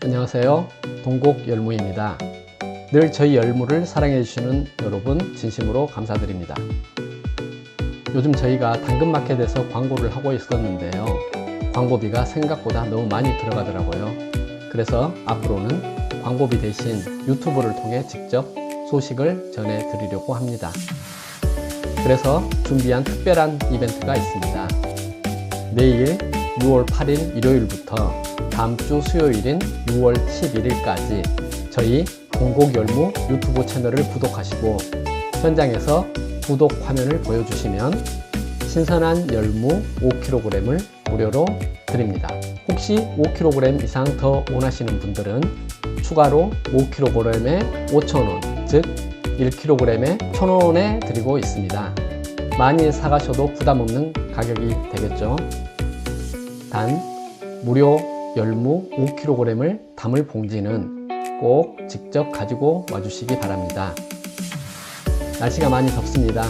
안녕하세요. 동곡 열무입니다. 늘 저희 열무를 사랑해 주시는 여러분 진심으로 감사드립니다. 요즘 저희가 당근마켓에서 광고를 하고 있었는데요. 광고비가 생각보다 너무 많이 들어가더라고요. 그래서 앞으로는 광고비 대신 유튜브를 통해 직접 소식을 전해 드리려고 합니다. 그래서 준비한 특별한 이벤트가 있습니다. 내일 6월 8일 일요일부터 다음 주 수요일인 6월 11일까지 저희 공곡열무 유튜브 채널을 구독하시고 현장에서 구독 화면을 보여주시면 신선한 열무 5kg을 무료로 드립니다. 혹시 5kg 이상 더 원하시는 분들은 추가로 5kg에 5,000원, 즉 1kg에 1,000원에 드리고 있습니다. 많이 사가셔도 부담 없는 가격이 되겠죠. 단 무료 열무 5kg을 담을 봉지는 꼭 직접 가지고 와주시기 바랍니다. 날씨가 많이 덥습니다.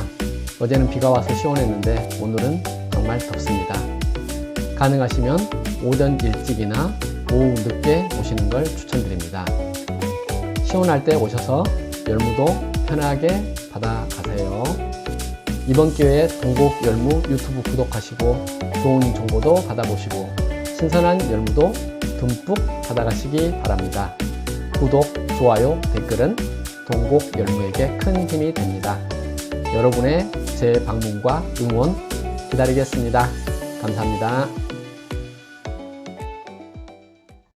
어제는 비가 와서 시원했는데 오늘은 정말 덥습니다. 가능하시면 오전 일찍이나 오후 늦게 오시는 걸 추천드립니다. 시원할 때 오셔서 열무도 편하게 받아가세요. 이번 기회에 동곡 열무 유튜브 구독하시고 좋은 정보도 받아보시고 신선한 열무도 듬뿍 받아가시기 바랍니다. 구독, 좋아요, 댓글은 동곡 열무에게 큰 힘이 됩니다. 여러분의 재방문과 응원 기다리겠습니다. 감사합니다.